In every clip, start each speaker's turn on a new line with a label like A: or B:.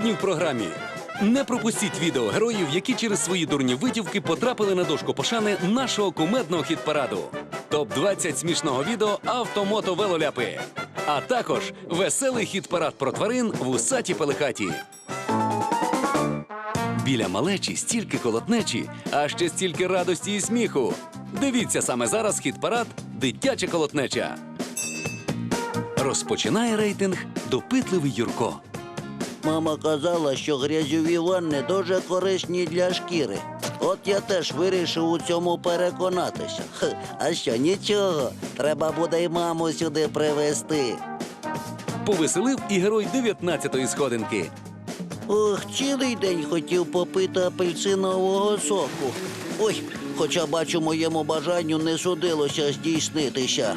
A: Сьогодні в програмі. Не пропустіть відео героїв, які через свої дурні витівки потрапили на дошку пошани нашого кумедного хіт-параду. Топ-20 смішного відео автомото велоляпи. А також веселий хіт-парад про тварин в усаті пелехаті. Біля малечі стільки колотнечі, а ще стільки радості і сміху. Дивіться саме зараз хіт-парад Дитяча колотнеча. Розпочинає рейтинг допитливий Юрко.
B: Мама казала, що грязьові ванни дуже корисні для шкіри. От я теж вирішив у цьому переконатися. Хе, а що, нічого, треба буде й маму сюди привезти.
A: Повеселив і герой 19-ї сходинки.
B: Ох, цілий день хотів попити апельсинового соку. Ой, хоча бачу, моєму бажанню не судилося здійснитися.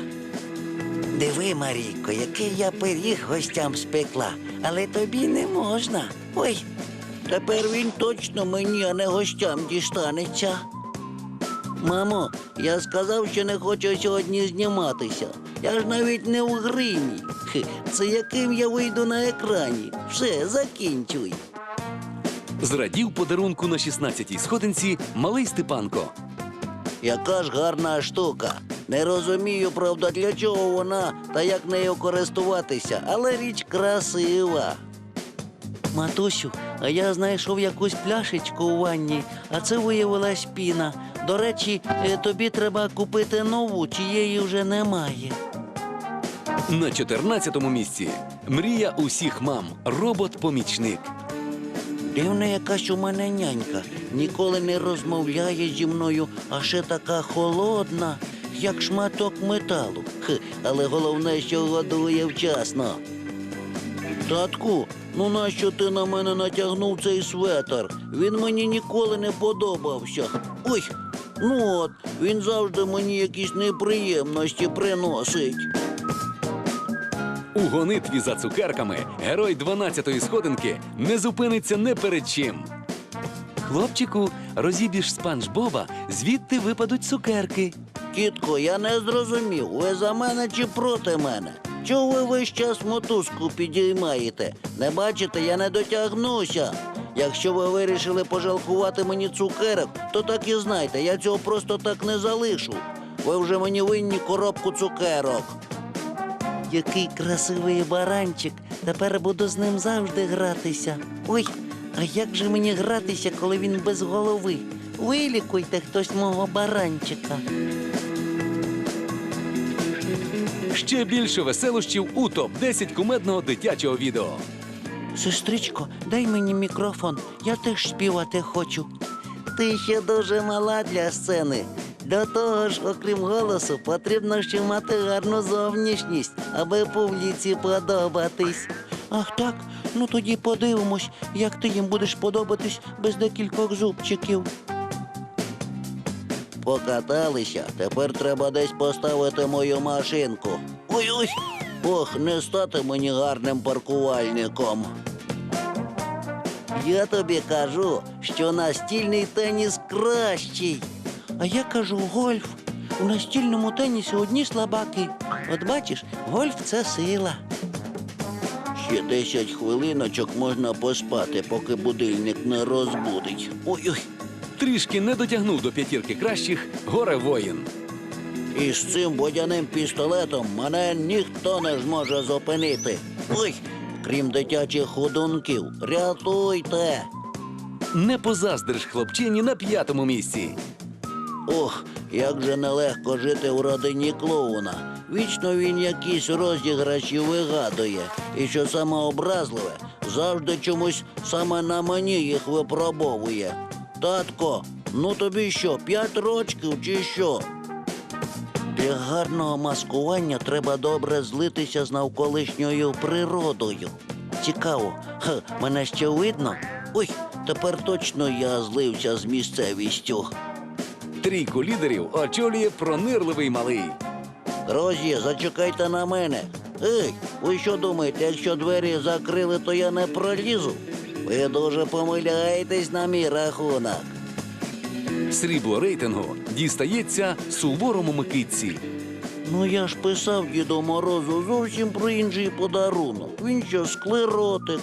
B: Диви, Марійко, який я пиріг гостям спекла, але тобі не можна. Ой, тепер він точно мені, а не гостям дістанеться. Мамо, я сказав, що не хочу сьогодні зніматися. Я ж навіть не у гримі. Це яким я вийду на екрані. Все, закінчуй.
A: Зрадів подарунку на 16-й сходинці малий Степанко.
B: Яка ж гарна штука. Не розумію, правда, для чого вона та як нею користуватися, але річ красива. Матусю, а я знайшов якусь пляшечку у ванні, а це виявилась піна. До речі, е, тобі треба купити нову, чиєї вже немає.
A: На 14-му місці мрія усіх мам робот-помічник.
B: Дивна якась у мене нянька. Ніколи не розмовляє зі мною, а ще така холодна, як шматок металу. Але головне, що годує вчасно. Татку, ну нащо ти на мене натягнув цей светр? Він мені ніколи не подобався. Ой, ну от, він завжди мені якісь неприємності приносить.
A: У гонитві за цукерками герой 12-ї сходинки не зупиниться не перед чим. Хлопчику, розіб'єш спанч Боба, звідти випадуть цукерки.
B: Тітко, я не зрозумів, ви за мене чи проти мене? Чого ви весь час мотузку підіймаєте? Не бачите, я не дотягнуся. Якщо ви вирішили пожалкувати мені цукерок, то так і знайте, я цього просто так не залишу. Ви вже мені винні коробку цукерок. Який красивий баранчик. Тепер буду з ним завжди гратися. Ой, а як же мені гратися, коли він без голови? Вилікуйте хтось мого баранчика.
A: Ще більше веселощів у топ-10 кумедного дитячого відео.
B: Сестричко, дай мені мікрофон, я теж співати хочу. Ти ще дуже мала для сцени. До того ж, окрім голосу, потрібно ще мати гарну зовнішність, аби публіці подобатись. Ах так? Ну тоді подивимось, як ти їм будеш подобатись без декількох зубчиків. Покаталися, тепер треба десь поставити мою машинку. Ой-ой! Ох, не стати мені гарним паркувальником. Я тобі кажу, що настільний теніс кращий. А я кажу гольф. У настільному тенісі одні слабаки. От бачиш, гольф це сила. Ще 10 хвилиночок можна поспати, поки будильник не розбудить. Ой-ой.
A: Трішки не дотягнув до п'ятірки кращих горе воїн.
B: І з цим водяним пістолетом мене ніхто не зможе зупинити. Ой, крім дитячих ходунків, рятуйте.
A: Не позаздриш хлопчині на п'ятому місці.
B: Ох, як же нелегко жити в родині клоуна. Вічно він якісь розіграші вигадує. І що саме образливе, завжди чомусь саме на мені їх випробовує. Татко, ну тобі що, п'ять рочків чи що? Для гарного маскування треба добре злитися з навколишньою природою. Цікаво, ха, мене ще видно? Ой, тепер точно я злився з місцевістю.
A: Трійку лідерів очолює пронирливий малий.
B: Друзі, зачекайте на мене. Ей, ви що думаєте, якщо двері закрили, то я не пролізу? Ви дуже помиляєтесь на мій рахунок.
A: Срібло рейтингу дістається суворому Микитці.
B: Ну я ж писав Діду Морозу зовсім про інший подарунок. Він що, склеротик.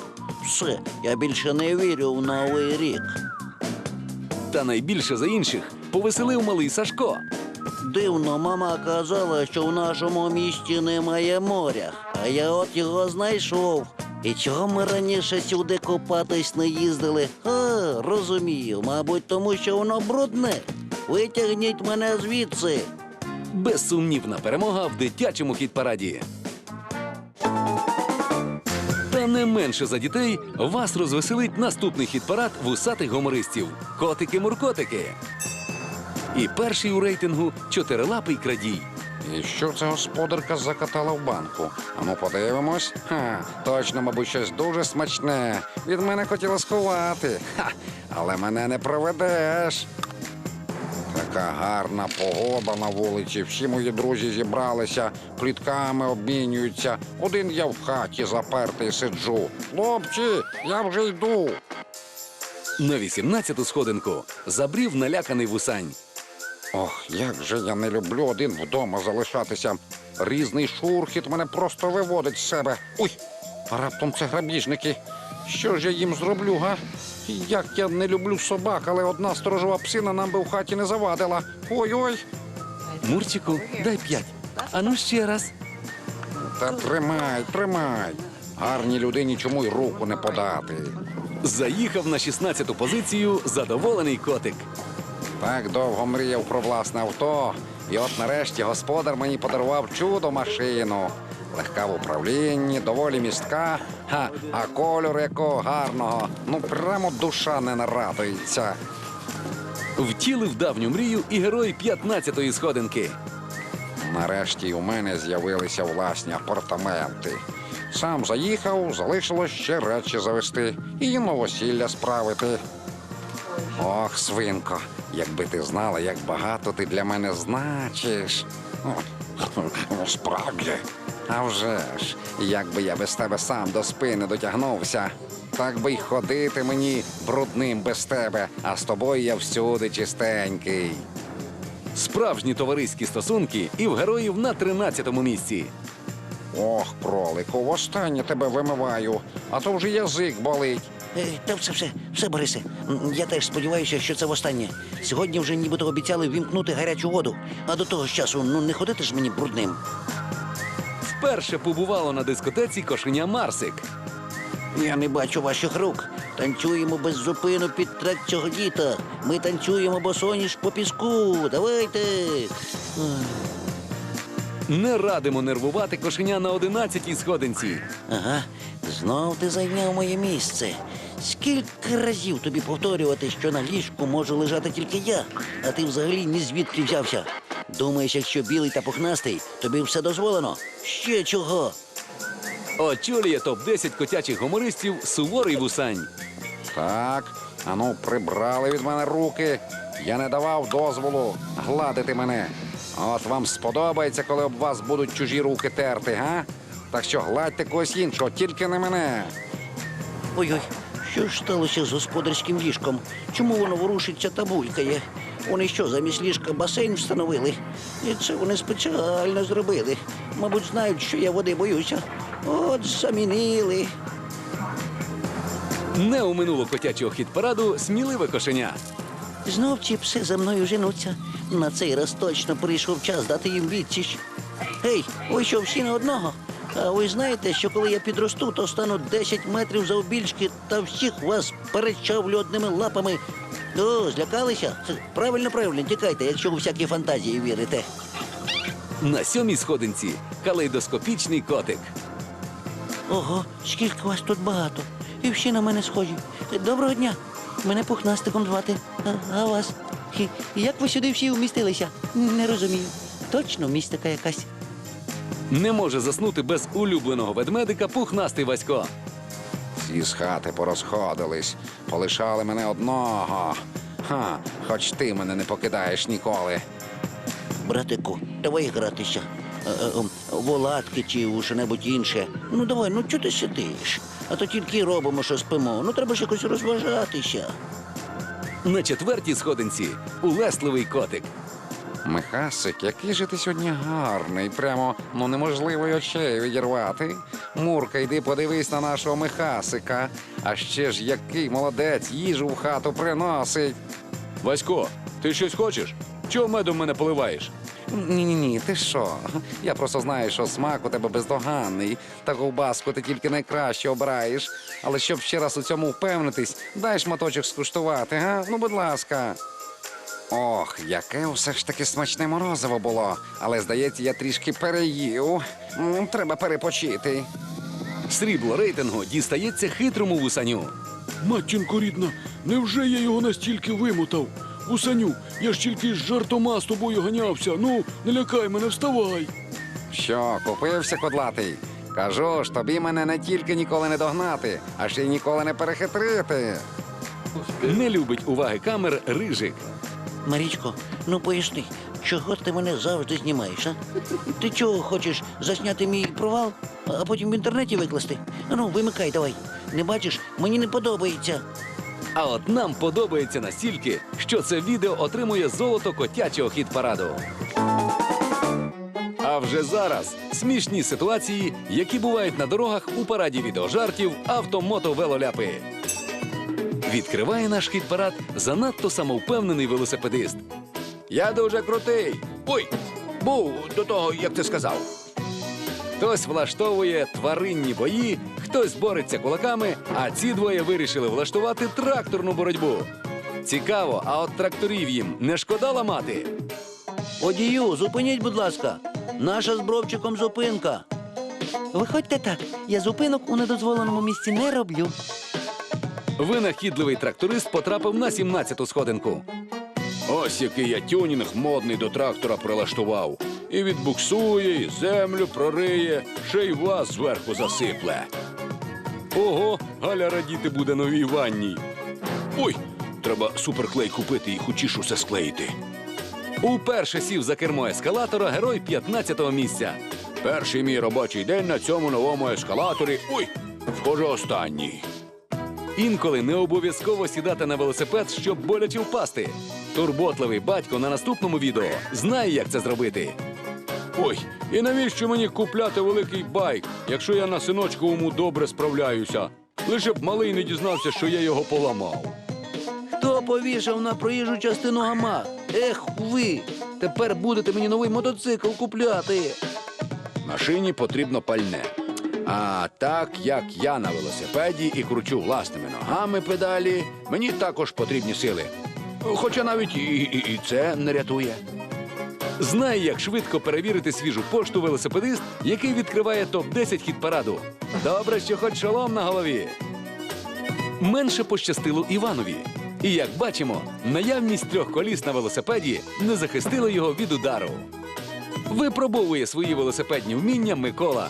B: Все, я більше не вірю в новий рік.
A: Та найбільше за інших повеселив малий Сашко.
B: Дивно, мама казала, що в нашому місті немає моря, а я от його знайшов. І чого ми раніше сюди купатись не їздили? А, розумію, мабуть, тому що воно брудне. Витягніть мене звідси.
A: Безсумнівна перемога в дитячому хіт-параді. Та не менше за дітей вас розвеселить наступний хіт-парад вусатих гумористів Котики-муркотики. І перший у рейтингу чотирилапий крадій.
C: І що це господарка закатала в банку? А ну подивимось. Ха, точно, мабуть, щось дуже смачне. Від мене хотіла сховати. Ха, але мене не проведеш. Така гарна погода на вулиці. Всі мої друзі зібралися, плітками обмінюються. Один я в хаті запертий сиджу. Хлопці, я вже йду.
A: На 18-ту сходинку забрів наляканий вусань.
C: Ох, як же я не люблю один вдома залишатися. Різний шурхіт мене просто виводить з себе. Ой, а раптом це грабіжники. Що ж я їм зроблю, га? Як я не люблю собак, але одна сторожова псина нам би в хаті не завадила. Ой-ой.
A: Мурчику, дай п'ять. Ану ще раз.
C: Та тримай, тримай. Гарній людині чому й руку не подати.
A: Заїхав на 16-ту позицію задоволений котик.
C: Так довго мріяв про власне авто, і от нарешті господар мені подарував чудо машину. Легка в управлінні, доволі містка, ха, а кольор якого гарного. Ну прямо душа не нарадується.
A: Втілив давню мрію і герой 15-ї сходинки.
C: Нарешті у мене з'явилися власні апартаменти. Сам заїхав, залишилось ще речі завести і новосілля справити. Ох, свинко, якби ти знала, як багато ти для мене значиш. Справді. А вже ж, якби я без тебе сам до спини дотягнувся, так би й ходити мені брудним без тебе, а з тобою я всюди чистенький.
A: Справжні товариські стосунки і в героїв на 13-му місці.
C: Ох, кролику, востаннє тебе вимиваю, а то вже язик болить.
B: Е, Та все, все, все, Борисе. Я теж сподіваюся, що це востаннє. Сьогодні вже нібито обіцяли вімкнути гарячу воду, а до того ж часу ну не ходити ж мені брудним.
A: Вперше побувало на дискотеці кошеня Марсик.
B: Я не бачу ваших рук. Танцюємо без зупину під трек цього діта. Ми танцюємо босоніж по піску. Давайте.
A: Не радимо нервувати кошеня на 11-й сходинці.
B: Ага, знов ти зайняв моє місце. Скільки разів тобі повторювати, що на ліжку можу лежати тільки я, а ти взагалі ні звідки взявся. Думаєш, якщо білий та пухнастий, тобі все дозволено? Ще чого?
A: Очолює топ-10 котячих гумористів суворий вусань.
C: Так, ану, прибрали від мене руки. Я не давав дозволу гладити мене. От вам сподобається, коли об вас будуть чужі руки терти, га? Так що гладьте когось іншого, тільки не мене.
B: Ой-ой, що ж сталося з господарським ліжком? Чому воно ворушиться та булькає? Вони що, замість ліжка басейн встановили? І це вони спеціально зробили. Мабуть, знають, що я води боюся. От замінили.
A: Не оминуло котячого хіт-параду сміливе кошеня.
B: Знов ці пси за мною женуться. На цей раз точно прийшов час дати їм відсіч. Гей, ви що, всі на одного? А ви знаєте, що коли я підросту, то стану 10 метрів завбільшки та всіх вас перечавлю одними лапами. О, злякалися? Правильно, правильно, тікайте, якщо у всякі фантазії вірите.
A: На сьомій сходинці калейдоскопічний котик.
B: Ого, скільки вас тут багато. І всі на мене схожі. Доброго дня. Мене пухнастиком звати. А, а вас? Хі, як ви сюди всі вмістилися? Не розумію. Точно містика якась.
A: Не може заснути без улюбленого ведмедика пухнастий Васько.
C: Всі з хати порозходились, полишали мене одного. Ха, хоч ти мене не покидаєш ніколи.
B: Братику, давай гратися. Е, е, ем, Волатки чи у що-небудь інше. Ну давай, ну чого ти сидиш? А то тільки й робимо, що спимо. Ну треба ж якось розважатися.
A: На четвертій сходинці улесливий котик.
C: Михасик, який же ти сьогодні гарний, прямо ну неможливо й очей відірвати. Мурка, йди подивись на нашого Михасика. А ще ж який молодець їжу в хату приносить.
A: Васько, ти щось хочеш? Чого медом мене поливаєш?
C: Ні, ні, ні, ти що? Я просто знаю, що смак у тебе бездоганний, та ковбаску ти тільки найкраще обираєш. Але щоб ще раз у цьому впевнитись, дай шматочок скуштувати, га? Ну, будь ласка. Ох, яке все ж таки смачне морозиво було. Але здається, я трішки переїв. М, Треба перепочити.
A: Срібло рейтингу дістається хитрому вусаню.
D: Матінко рідна, невже я його настільки вимотав? Усаню, я ж тільки з жартома з тобою ганявся. Ну, не лякай мене, вставай.
C: Що, купився кодлатий? Кажу ж, тобі мене не тільки ніколи не догнати, а ще й ніколи не перехитрити.
A: Не любить уваги камер рижик.
B: Марічко, ну поясни, чого ти мене завжди знімаєш, а? Ти чого хочеш засняти мій провал, а потім в інтернеті викласти? Ну, вимикай давай. Не бачиш, мені не подобається.
A: А от нам подобається настільки, що це відео отримує золото котячого хіт-параду. А вже зараз смішні ситуації, які бувають на дорогах у параді відеожартів автомото велоляпи. Відкриває наш хіт-парад занадто самовпевнений велосипедист. Я дуже крутий. Ой, був до того, як ти сказав. Хтось влаштовує тваринні бої, хтось бореться кулаками, а ці двоє вирішили влаштувати тракторну боротьбу. Цікаво, а от тракторів їм не шкода ламати?
B: Водію, зупиніть, будь ласка. Наша з бровчиком зупинка. Виходьте так, я зупинок у недозволеному місці не роблю.
A: Винахідливий тракторист потрапив на 17-ту сходинку. Ось який я тюнінг модний до трактора прилаштував. І відбуксує, і землю прориє, ще й вас зверху засипле. Ого, Галя радіти буде новій ванній. Ой, треба суперклей купити і хочеш усе склеїти. Уперше сів за кермо ескалатора герой 15-го місця. Перший мій робочий день на цьому новому ескалаторі. Ой, схоже, останній. Інколи не обов'язково сідати на велосипед, щоб боляче впасти. Турботливий батько на наступному відео знає, як це зробити. Ой, і навіщо мені купляти великий байк, якщо я на синочковому добре справляюся? Лише б малий не дізнався, що я його поламав.
B: Хто повішав на проїжджу частину гамак? Ех ви! Тепер будете мені новий мотоцикл купляти.
A: Машині потрібно пальне. А так як я на велосипеді і кручу власними ногами педалі, мені також потрібні сили. Хоча навіть і, і, і це не рятує. Знає, як швидко перевірити свіжу пошту велосипедист, який відкриває топ-10 хіт параду. Добре, що хоч шолом на голові. Менше пощастило Іванові. І як бачимо, наявність трьох коліс на велосипеді не захистила його від удару. Випробовує свої велосипедні вміння Микола.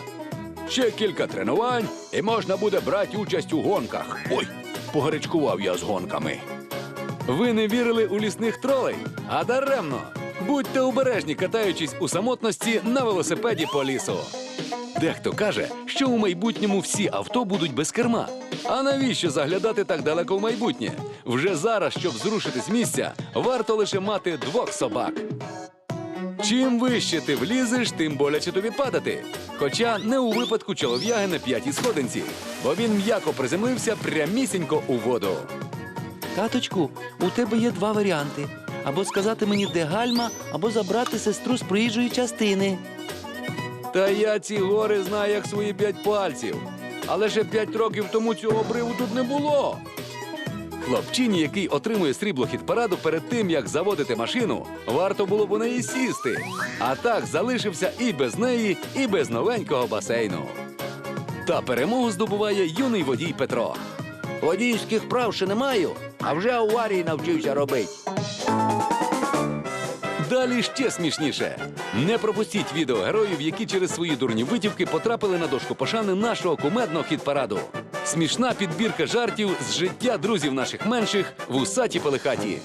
A: Ще кілька тренувань, і можна буде брати участь у гонках. Ой, погарячкував я з гонками. Ви не вірили у лісних тролей? А даремно. Будьте обережні, катаючись у самотності на велосипеді по лісу. Дехто каже, що у майбутньому всі авто будуть без керма. А навіщо заглядати так далеко в майбутнє? Вже зараз, щоб зрушити з місця, варто лише мати двох собак. Чим вище ти влізеш, тим боляче тобі падати. Хоча не у випадку чолов'яги на п'ятій сходинці, бо він м'яко приземлився прямісінько у воду.
E: Таточку, у тебе є два варіанти: або сказати мені, де гальма, або забрати сестру з проїжджої частини.
A: Та я ці гори знаю як свої п'ять пальців. Але ще п'ять років тому цього обриву тут не було. Хлопчині, який отримує срібло хіт-параду перед тим, як заводити машину, варто було б у неї сісти. А так залишився і без неї, і без новенького басейну. Та перемогу здобуває юний водій Петро.
B: Водійських прав ще не маю, а вже аварії навчився робити.
A: Далі ще смішніше. Не пропустіть відео героїв, які через свої дурні витівки потрапили на дошку пошани нашого кумедного хіт-параду. Смішна підбірка жартів з життя друзів наших менших в усаті пелехаті.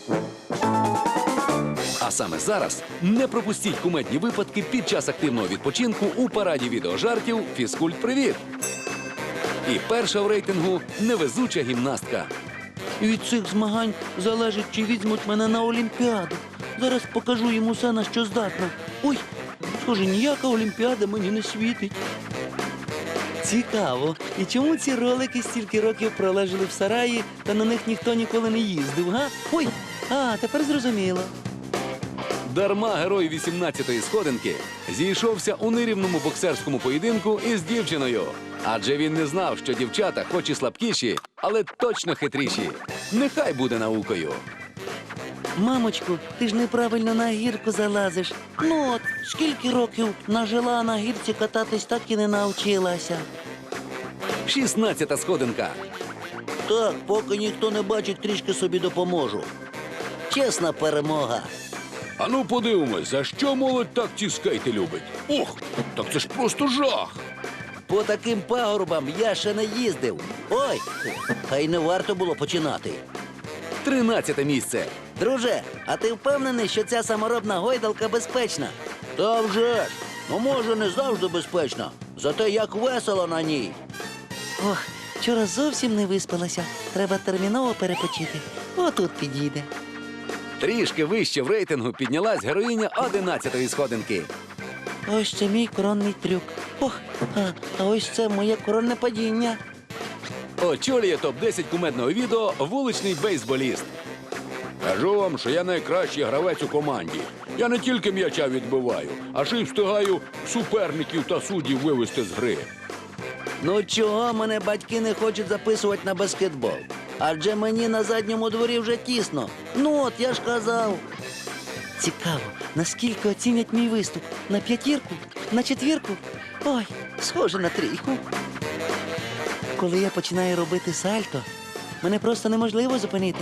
A: А саме зараз не пропустіть кумедні випадки під час активного відпочинку у параді відеожартів Фізкульт Привіт. І перша в рейтингу невезуча гімнастка.
E: Від цих змагань залежить, чи візьмуть мене на Олімпіаду. Зараз покажу йому все, на що здатна. Ой, схоже, ніяка олімпіада мені не світить. Цікаво. І чому ці ролики стільки років пролежали в сараї, та на них ніхто ніколи не їздив, га? Ой, а, тепер зрозуміло.
A: Дарма герой 18-ї сходинки зійшовся у нерівному боксерському поєдинку із дівчиною. Адже він не знав, що дівчата, хоч і слабкіші, але точно хитріші. Нехай буде наукою.
E: Мамочку, ти ж неправильно на гірку залазиш.
B: Ну от, скільки років нажила на гірці кататись, так і не навчилася.
A: 16-та сходинка.
B: Так, поки ніхто не бачить, трішки собі допоможу. Чесна перемога.
D: А ну подивимось, за що молодь так ці скейти любить? Ох, так це ж просто жах.
B: По таким пагорбам я ще не їздив. Ой, хай не варто було починати.
A: 13 місце.
B: Друже, а ти впевнений, що ця саморобна гойдалка безпечна? Та вже ж. Ну, може, не завжди безпечна. Зате як весело на ній.
E: Ох, вчора зовсім не виспалася. Треба терміново перепочити. Отут підійде.
A: Трішки вище в рейтингу піднялась героїня 11-ї сходинки.
B: Ось це мій коронний трюк. Ох, а, а ось це моє коронне падіння.
A: Очолює топ-10 кумедного відео вуличний бейсболіст.
D: Кажу вам, що я найкращий гравець у команді. Я не тільки м'яча відбиваю, а ще й встигаю суперників та суддів вивести з гри.
B: Ну чого мене батьки не хочуть записувати на баскетбол? Адже мені на задньому дворі вже тісно. Ну от я ж казав.
E: Цікаво, наскільки оцінять мій виступ? На п'ятірку? На четвірку? Ой, схоже на трійку. Коли я починаю робити сальто, мене просто неможливо зупинити.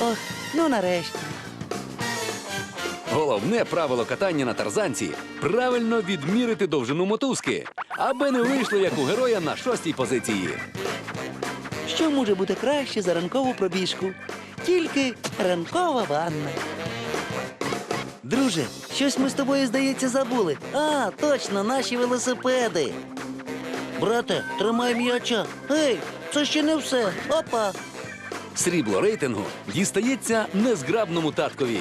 E: Ох, ну нарешті.
A: Головне правило катання на тарзанці правильно відмірити довжину мотузки, аби не вийшло як у героя на шостій позиції.
E: Що може бути краще за ранкову пробіжку? Тільки ранкова ванна.
B: Друже, щось ми з тобою, здається, забули. А, точно, наші велосипеди. Брате, тримай м'яча. Ей, це ще не все. Опа.
A: Срібло рейтингу дістається незграбному таткові.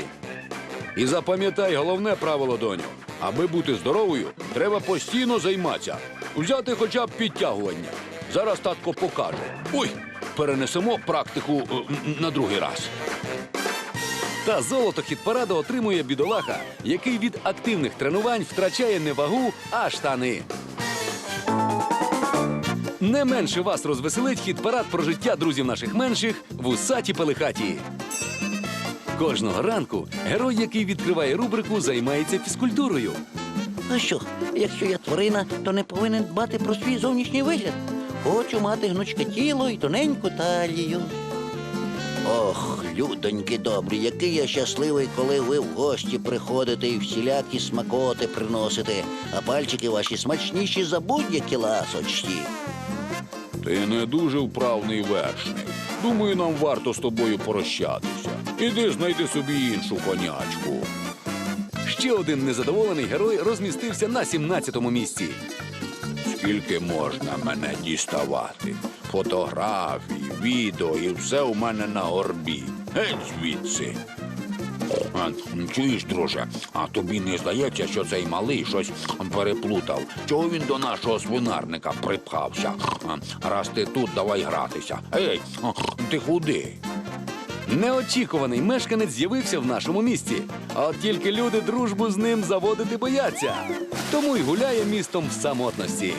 D: І запам'ятай головне правило, доню. Аби бути здоровою, треба постійно займатися. Взяти хоча б підтягування. Зараз татко покаже. Ой, перенесемо практику е, на другий раз.
A: Та золото хіт-параду отримує бідолаха, який від активних тренувань втрачає не вагу, а штани. Не менше вас розвеселить хіт-парад про життя друзів наших менших в усаті пелихаті. Кожного ранку герой, який відкриває рубрику, займається фізкультурою.
B: А що, якщо я тварина, то не повинен дбати про свій зовнішній вигляд. Хочу мати гнучке тіло і тоненьку талію. Ох, людоньки добрі, який я щасливий, коли ви в гості приходите і всілякі смакоти приносите, а пальчики ваші смачніші за будь-які ласощі.
D: Ти не дуже вправний вершник. Думаю, нам варто з тобою прощатися. Іди знайди собі іншу конячку.
A: Ще один незадоволений герой розмістився на 17-му місці.
D: Скільки можна мене діставати? Фотографії, відео і все у мене на горбі. Геть звідси. А, чуєш, друже, а тобі не здається, що цей малий щось переплутав? Чого він до нашого свинарника припхався? А, раз ти тут, давай гратися. Ей, а, ти куди?
A: Неочікуваний мешканець з'явився в нашому місті. А от тільки люди дружбу з ним заводити бояться. Тому й гуляє містом в самотності.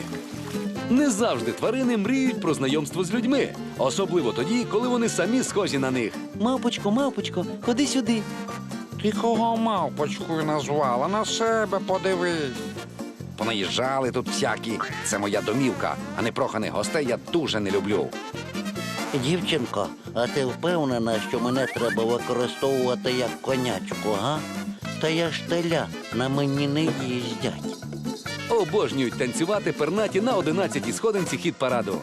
A: Не завжди тварини мріють про знайомство з людьми, особливо тоді, коли вони самі схожі на них.
E: Мавпочко, мавпочко, ходи сюди.
C: Ти кого мавпочкою назвала? На себе подивись. Понаїжджали тут всякі. Це моя домівка, а непроханих гостей я дуже не люблю.
B: Дівчинко, а ти впевнена, що мене треба використовувати як конячку, га? Та я ж теля, на мені не їздять.
A: Обожнюють танцювати пернаті на 11-й сходинці хіт параду.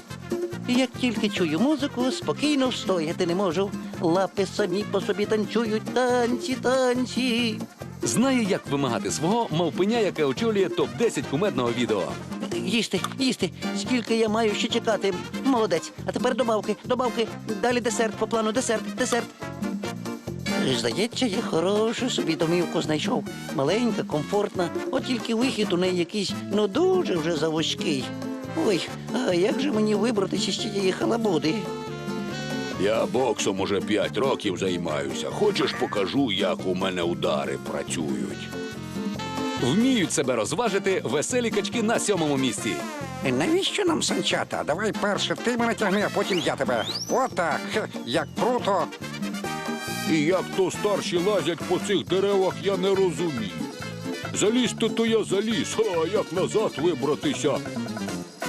B: Як тільки чую музику, спокійно встояти не можу. Лапи самі по собі танцюють танці, танці.
A: Знає, як вимагати свого мавпеня, яке очолює топ-10 кумедного відео.
B: Їсти, їсти. Скільки я маю ще чекати? Молодець. А тепер добавки, добавки. Далі десерт по плану, десерт, десерт. Здається, я хорошу собі домівку знайшов. Маленька, комфортна, от тільки вихід у неї якийсь ну дуже вже завузький. Ой, а як же мені вибратися з цієї халабуди?
D: Я боксом уже п'ять років займаюся. Хочеш, покажу, як у мене удари працюють.
A: Вміють себе розважити веселі качки на сьомому місці.
C: Навіщо нам санчата? Давай перше ти мене тягни, а потім я тебе. Отак. Як круто.
D: І як то старші лазять по цих деревах, я не розумію. Залізти то я заліз, а як назад вибратися?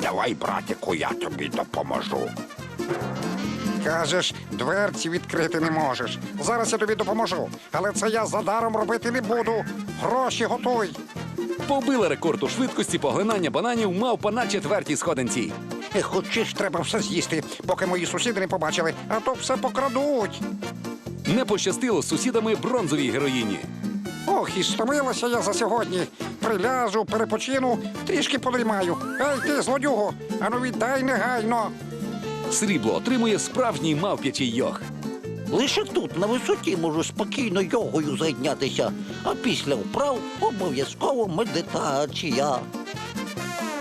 D: Давай, братику, я тобі допоможу.
C: Кажеш, дверці відкрити не можеш. Зараз я тобі допоможу. Але це я задаром робити не буду. Гроші готуй.
A: Побила рекорд у швидкості поглинання бананів мавпа на четвертій сходинці.
C: Хочеш, треба все з'їсти, поки мої сусіди не побачили, а то все покрадуть.
A: Не пощастило з сусідами бронзовій героїні.
C: Ох, і стомилася я за сьогодні. Приляжу, перепочину, трішки подрімаю. Ей, ти, злодюго, ану віддай негайно.
A: Срібло отримує справжній мавп'ячий йог.
B: Лише тут, на висоті, можу спокійно йогою зайнятися, а після вправ обов'язково медитація.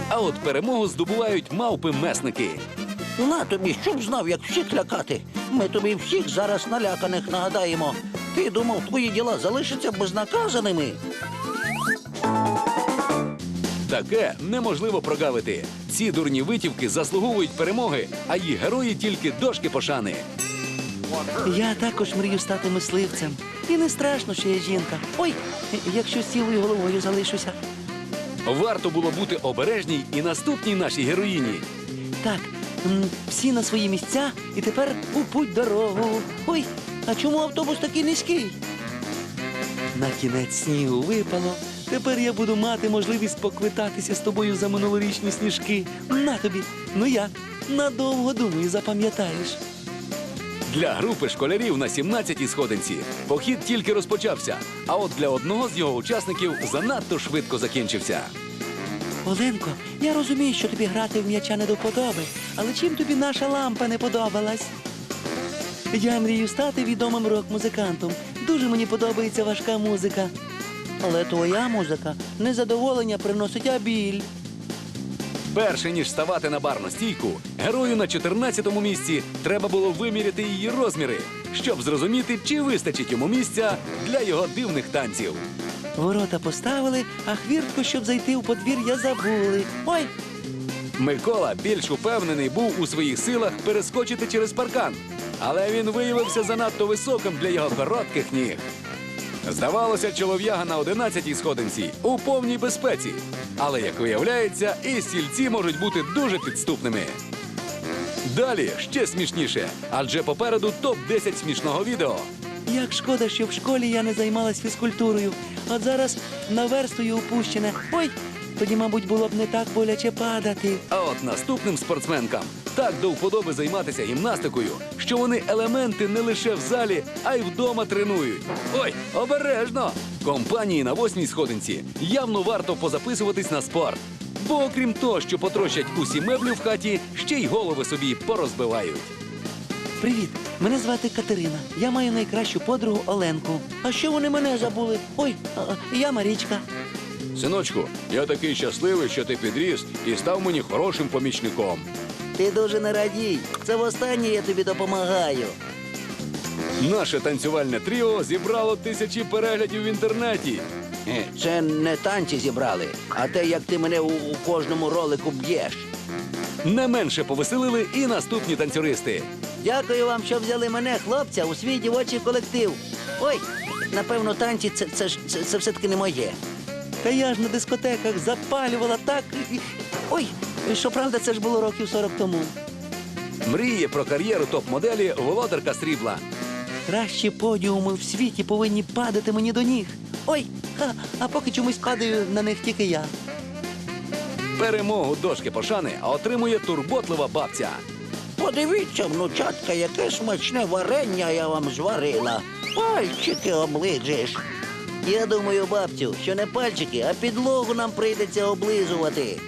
A: А от перемогу здобувають мавпи-месники.
B: На тобі, щоб знав, як всіх лякати. Ми тобі всіх зараз наляканих нагадаємо. Ти думав, твої діла залишаться безнаказаними?
A: Таке неможливо прогавити. Ці дурні витівки заслуговують перемоги, а їх герої тільки дошки пошани.
E: Я також мрію стати мисливцем. І не страшно, що я жінка. Ой, якщо з цілою головою залишуся.
A: Варто було бути обережній і наступній нашій героїні.
E: Так, всі на свої місця і тепер у путь дорогу. Ой,
B: А чому автобус такий низький?
E: на кінець снігу випало. Тепер я буду мати можливість поквитатися з тобою за минулорічні сніжки. На тобі. Ну як? Надовго думаю, запам'ятаєш.
A: Для групи школярів на 17-й сходинці похід тільки розпочався, а от для одного з його учасників занадто швидко закінчився.
E: Оленко, я розумію, що тобі грати в м'яча не до вподоби, але чим тобі наша лампа не подобалась? Я мрію стати відомим рок-музикантом. Дуже мені подобається важка музика.
B: Але твоя музика незадоволення приносить, а біль.
A: Перше ніж ставати на барну стійку, герою на 14-му місці треба було виміряти її розміри, щоб зрозуміти, чи вистачить йому місця для його дивних танців.
E: Ворота поставили, а хвіртку, щоб зайти у подвір'я, забули. Ой,
A: Микола більш упевнений був у своїх силах перескочити через паркан, але він виявився занадто високим для його коротких ніг. Здавалося, чолов'яга на 11-й сходинці у повній безпеці. Але, як виявляється, і стільці можуть бути дуже підступними. Далі ще смішніше, адже попереду топ-10 смішного відео.
E: Як шкода, що в школі я не займалась фізкультурою. От зараз наверстую упущене. Ой, тоді, мабуть, було б не так боляче падати.
A: А от наступним спортсменкам так до вподоби займатися гімнастикою, що вони елементи не лише в залі, а й вдома тренують. Ой, обережно! Компанії на восьмій сходинці явно варто позаписуватись на спорт. Бо окрім того, що потрощать усі меблі в хаті, ще й голови собі порозбивають.
E: Привіт, мене звати Катерина. Я маю найкращу подругу Оленку.
B: А що вони мене забули?
E: Ой, а, а, я Марічка.
D: Синочку, я такий щасливий, що ти підріс і став мені хорошим помічником.
B: Ти дуже не радій. Це востаннє я тобі допомагаю.
A: Наше танцювальне тріо зібрало тисячі переглядів в інтернеті.
B: Е, Це не танці зібрали, а те, як ти мене у, у кожному ролику б'єш.
A: Не менше повеселили і наступні танцюристи.
B: Дякую вам, що взяли мене, хлопця, у свій дівочий колектив. Ой, напевно, танці це, це, ж- це, це все-таки не моє.
E: Та я ж на дискотеках запалювала так. і- і- Ой, щоправда, це ж було років 40 тому.
A: Мріє про кар'єру топ-моделі володарка срібла.
E: Кращі подіуми в світі повинні падати мені до ніг. Ой, ха, а поки чомусь падаю на них тільки я.
A: Перемогу дошки пошани отримує турботлива бабця.
B: Подивіться, внучатка, яке смачне варення я вам зварила. Пальчики оближиш. Я думаю, бабцю, що не пальчики, а підлогу нам прийдеться облизувати.